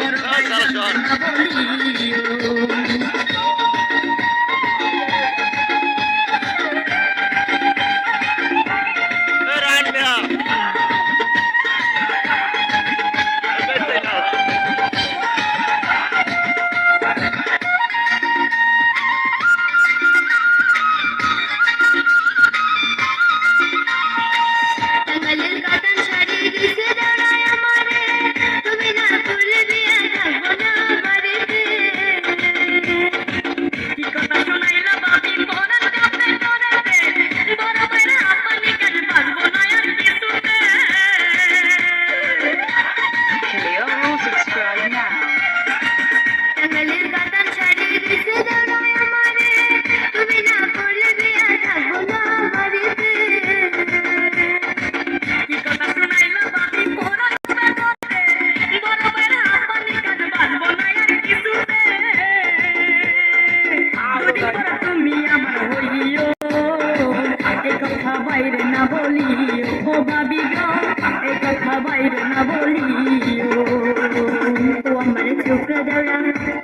Chora, chora, chora.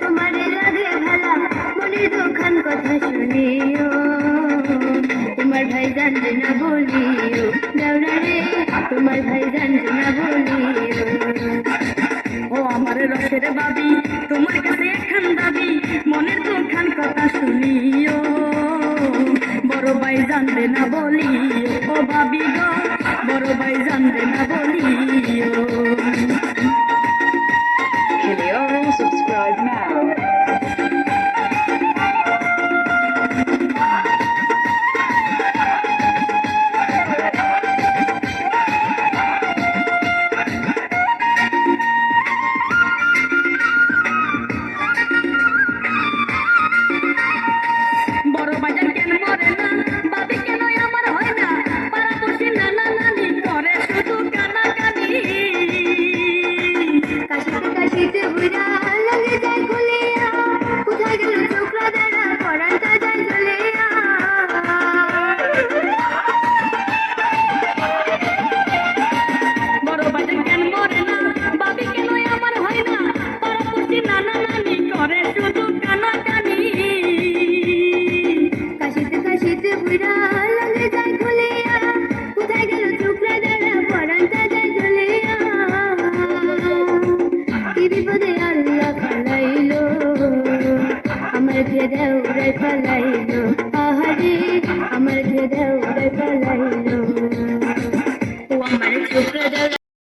তোমার লাগে ভালা মনে দোকান কথা শুনিও। তোমার ভাই জানবে না বলিও দাওরা রে, তোমার ভাই জানবে না বলিও। ও আমার রসের বাবি, তোমার কাছে একখান দাবি, মনের দোকান কথা শুনিও। বড় ভাই জানবে না বলিও, ও বাবি গো, বড় ভাই জানবে না বলিও। Ta ta ta ta ta ta ঘেদাউরে পালাইল আহারে আমার ঘেদাউরে পালাইল ও আমার ছোকরা